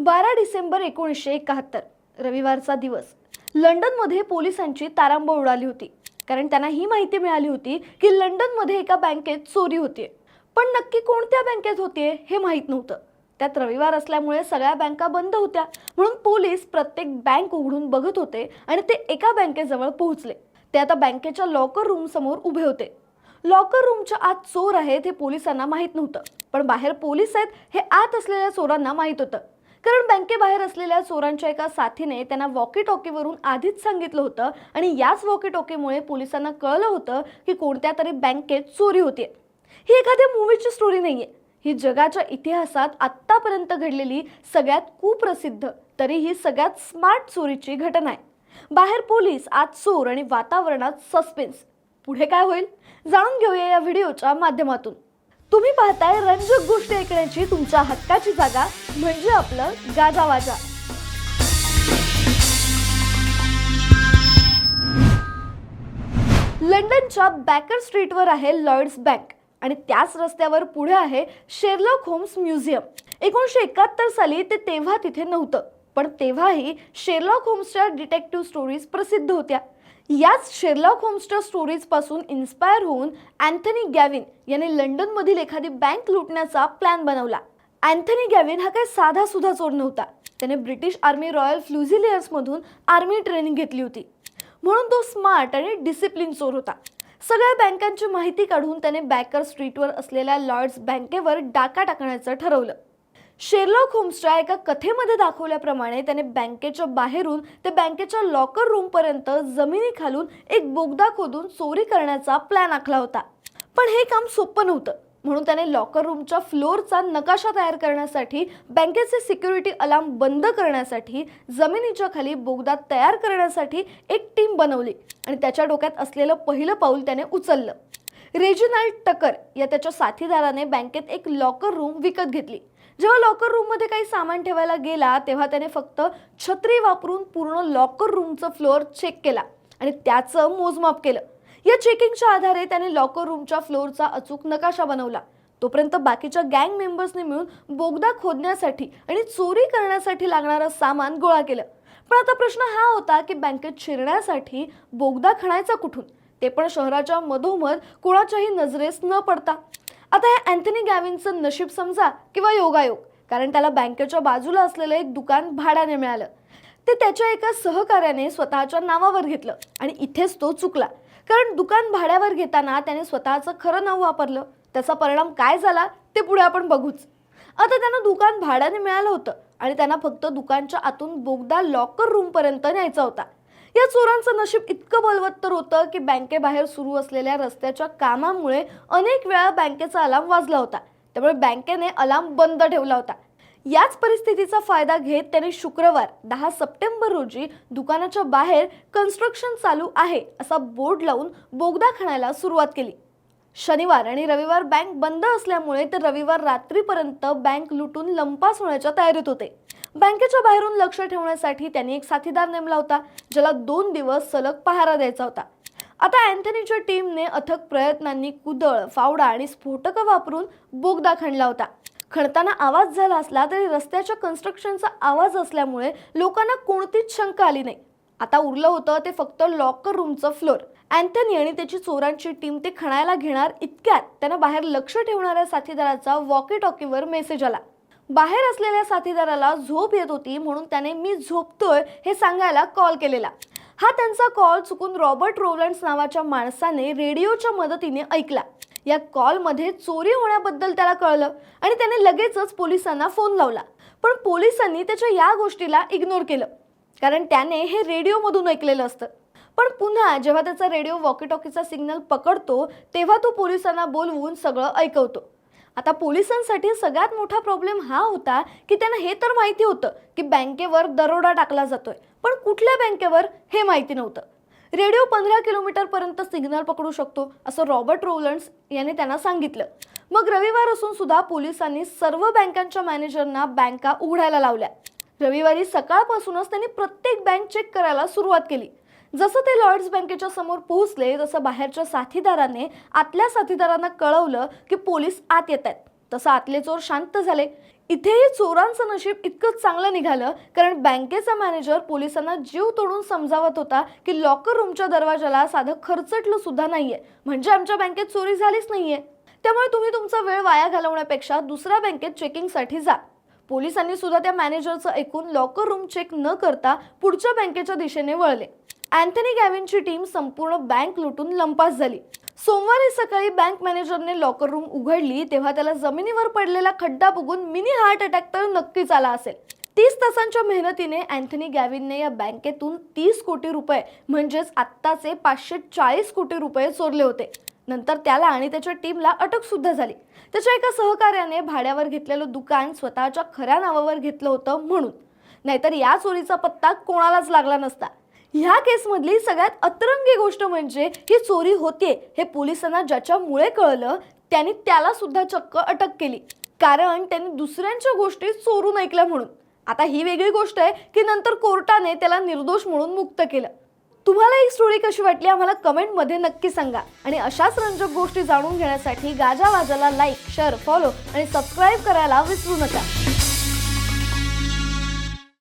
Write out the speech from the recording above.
बारा डिसेंबर एकोणीसशे एकाहत्तर रविवारचा दिवस. लंडनमध्ये पोलिसांची तारांबळ उडाली होती. कारण त्यांना ही माहिती मिळाली होती की लंडनमध्ये एका बँकेत चोरी होतीये. पण नक्की कोणत्या बँकेत होतीये हे माहीत नव्हतं. त्यात रविवार असल्यामुळे सगळ्या बँका बंद होत्या. म्हणून पोलीस प्रत्येक बँक उघडून बघत होते आणि ते एका बँकेजवळ पोहोचले. ते आता बँकेच्या लॉकर रूम समोर उभे होते. लॉकर रूमच्या आत चोर आहेत हे पोलिसांना माहीत नव्हतं. पण बाहेर पोलीस आहेत हे आत असलेल्या चोरांना माहीत होतं. कारण बँकेबाहेर असलेल्या चोरांच्या एका साथीने त्यांना वॉकी टॉकीवरून आधीच सांगितलं होतं आणि याच वॉकी टॉकीमुळे पोलिसांना कळलं होतं की कोणत्या तरी बँकेत चोरी होतीये. ही एखाद्या मूवीची स्टोरी नाहीये. ही जगाच्या इतिहासात आत्तापर्यंत घडलेली सगळ्यात कुप्रसिद्ध तरी ही सगळ्यात स्मार्ट चोरीची घटना आहे. बाहेर पोलीस आत चोर आणि वातावरणात सस्पेन्स पुढे काय होईल? जाणून घेऊया या व्हिडिओच्या माध्यमातून. तुम्ही पाहताय रंजक गोष्टी ऐकण्याची तुमच्या हक्काची जागा म्हणजे आपलं गाजावाजा लंडनच्या बॅकर स्ट्रीटवर आहे लॉर्ड्स बँक आणि त्याच रस्त्यावर पुढे आहे शेरलॉक होम्स म्युझियम. एकोणीसशे एकाहत्तर साली ते तेव्हा तिथे नव्हतं पण तेव्हाही शेरलॉक होम्सच्या डिटेक्टिव्ह स्टोरीज प्रसिद्ध होत्या. याच शेरलॉक होम्सच्या स्टोरीजपासून इन्स्पायर होऊन अँथनी गॅविन याने लंडनमधील एखादी बँक लुटण्याचा प्लॅन बनवला. अँथनी गॅविन हा काही साधा सुद्धा चोर नव्हता. त्याने ब्रिटिश आर्मी रॉयल फ्लुझिलियर्समधून आर्मी ट्रेनिंग घेतली होती. म्हणून तो स्मार्ट आणि डिसिप्लिन चोर होता. सगळ्या बँकांची माहिती काढून त्याने बॅकर स्ट्रीटवर असलेल्या लॉर्ड्स बँकेवर डाका टाकण्याचं ठरवलं. शेरलॉक होम्सच्या एका कथेमध्ये दाखवल्याप्रमाणे त्याने बँकेच्या बाहेरून ते बँकेच्या लॉकर रूमपर्यंत जमिनीखालून एक बोगदा खोदून चोरी करण्याचा प्लॅन आखला होता. पण हे काम सोपं नव्हतं. म्हणून त्याने लॉकर रूमच्या फ्लोअरचा नकाशा तयार करण्यासाठी बँकेचे सिक्युरिटी अलार्म बंद करण्यासाठी जमिनीच्या खाली बोगदा तयार करण्यासाठी एक टीम बनवली आणि त्याच्या डोक्यात असलेलं पहिलं पाऊल त्याने उचललं. रेजिनाल्ड टकर या त्याच्या साथीदाराने बँकेत एक लॉकर रूम विकत घेतली. जेव्हा लॉकर रूममध्ये काही सामान ठेवायला गेला तेव्हा त्याने फक्त छत्री वापरून पूर्ण लॉकर रूमचं फ्लोअर चेक केला आणि त्याचं मोजमाप केलं. या चेकिंगच्या आधारे त्याने लॉकर रूमच्या फ्लोअरचा अचूक नकाशा बनवला. तोपर्यंत बाकीच्या गँग मेंबर्सने मिळून बोगदा खोदण्यासाठी आणि चोरी करण्यासाठी लागणारं सामान गोळा केलं. पण आता प्रश्न हा होता की बँकेत शिरण्यासाठी बोगदा खणायचा कुठून? ते पण शहराच्या मधोमध कोणाच्याही नजरेस न पडता. आता हे अँथनी गॅविनचं नशीब समजा किंवा योगायोग कारण त्याला बँकेच्या बाजूला असलेलं एक दुकान भाड्याने मिळालं. ते त्याच्या एका सहकार्याने स्वतःच्या नावावर घेतलं आणि इथेच तो चुकला. कारण दुकान भाड्यावर घेताना त्याने स्वतःचं खरं नाव वापरलं. त्याचा परिणाम काय झाला ते पुढे आपण बघूच. आता त्यांना दुकान भाड्याने मिळालं होतं आणि त्यांना फक्त दुकानच्या आतून बोगदा लॉकर रूमपर्यंत न्यायचा होता. या चोरांचं नशीब इतकं बलवत्तर होतं की बँकेबाहेर सुरू असलेल्या रस्त्याच्या कामामुळे अनेक वेळा बँकेचा अलार्म वाजला होता. त्यामुळे बँकेने अलार्म बंद ठेवला होता. याच परिस्थितीचा फायदा घेत त्याने शुक्रवार दहा सप्टेंबर रोजी दुकानाच्या बाहेर कन्स्ट्रक्शन चालू आहे असा बोर्ड लावून बोगदा खणायला सुरुवात केली. शनिवार आणि रविवार बँक बंद असल्यामुळे ते रविवार रात्रीपर्यंत बँक लुटून लंपास होण्याच्या तयारीत होते. बँकेच्या बाहेरून लक्ष ठेवण्यासाठी त्यांनी एक साथीदार नेमला होता ज्याला दोन दिवस सलग पहारा द्यायचा होता. आता अँथनीच्या टीमने अथक प्रयत्नांनी कुदळ फावडा आणि स्फोटकं वापरून बोगदा खणला होता. खणताना आवाज झाला असला तरी रस्त्याच्या कन्स्ट्रक्शनचा आवाज असल्यामुळे लोकांना कोणतीच शंका आली नाही. आता उरलं होतं ते फक्त लॉकर रूमचं फ्लोअर अँथनी आणि त्याची चोरांची टीम ते खणायला घेणार इतक्यात त्यांना बाहेर लक्ष ठेवणाऱ्या साथीदाराचा वॉकी टॉकीवर मेसेज आला. बाहेर असलेल्या साथीदाराला झोप येत होती म्हणून त्याने मी झोपतोय हे सांगायला कॉल केलेला. हा त्यांचा कॉल चुकून रॉबर्ट रोलंड्स नावाच्या माणसाने रेडिओच्या मदतीने ऐकला. या कॉलमध्ये चोरी होण्याबद्दल त्याला कळलं आणि त्याने लगेचच पोलिसांना फोन लावला. पण पोलिसांनी त्याच्या या गोष्टीला इग्नोर केलं. कारण त्याने हे रेडिओमधून ऐकलेलं असतं. पण पुन्हा जेव्हा त्याचा रेडिओ वॉकी टॉकीचा सिग्नल पकडतो तेव्हा तो पोलिसांना बोलवून सगळं ऐकवतो. आता पोलिसांसाठी सगळ्यात मोठा प्रॉब्लेम हा होता की त्यांना हे तर माहिती होतं की बँकेवर दरोडा टाकला जातोय पण कुठल्या बँकेवर हे माहिती नव्हतं. रेडिओ पंधरा किलोमीटरपर्यंत सिग्नल पकडू शकतो असं रॉबर्ट रोलंड्स याने त्यांना सांगितलं. मग रविवार असून सुद्धा पोलिसांनी सर्व बँकांच्या मॅनेजरना बँका उघडायला लावल्या. रविवारी सकाळपासूनच त्यांनी प्रत्येक बँक चेक करायला सुरुवात केली. जसं ते लॉर्ड्स बँकेच्या समोर पोहोचले तसं बाहेरच्या साथीदाराने आतल्या साथीदारांना कळवलं की पोलीस आत येत आहेत. तसं आतले चोर शांत झाले. इथेही चोरांचं नशीब इतकं चांगलं निघालं कारण बँकेचा मॅनेजर पोलिसांना जीव तोडून समजावत होता की लॉकर रूमच्या दरवाजाला साधं खरचटलं सुद्धा नाहीये. म्हणजे आमच्या बँकेत चोरी झालीच नाहीये. त्यामुळे तुम्ही तुमचा वेळ वाया घालवण्यापेक्षा दुसऱ्या बँकेत चेकिंगसाठी जा. पोलिसांनी सुद्धा त्या मॅनेजरचं ऐकून लॉकर रूम चेक न करता पुढच्या बँकेच्या दिशेने वळले. अँथनी गॅविनची टीम संपूर्ण बँक लुटून लंपास झाली. सोमवारी सकाळी बँक मॅनेजरने लॉकर रूम उघडली तेव्हा त्याला जमिनीवर पडलेला खड्डा बघून मिनी हार्ट अटॅक तर नक्कीच आला असेल. तीस तासांच्या मेहनतीने अँथनी गॅविनने या बँकेतून तीस कोटी रुपये म्हणजेच आत्ताचे पाचशे चाळीस कोटी रुपये चोरले होते. नंतर त्याला आणि त्याच्या टीमला अटक सुद्धा झाली. त्याच्या एका सहकार्याने भाड्यावर घेतलेलं दुकान स्वतःच्या खऱ्या नावावर घेतलं होतं म्हणून. नाहीतर या चोरीचा पत्ता कोणालाच लागला नसता. ह्या केसमधली सगळ्यात अतरंगी गोष्ट म्हणजे ही चोरी होते हे पोलिसांना ज्याच्यामुळे कळलं त्यांनी त्याला सुद्धा चक्क अटक केली. कारण त्यांनी दुसऱ्यांच्या गोष्टी चोरून ऐकल्या म्हणून. आता ही वेगळी गोष्ट आहे की नंतर कोर्टाने त्याला निर्दोष म्हणून मुक्त केलं. तुम्हाला ही स्टोरी कशी वाटली आम्हाला कमेंटमध्ये नक्की सांगा. आणि अशाच रंजक गोष्टी जाणून घेण्यासाठी गाजा वाजाला लाईक शेअर फॉलो आणि सबस्क्राईब करायला विसरू नका.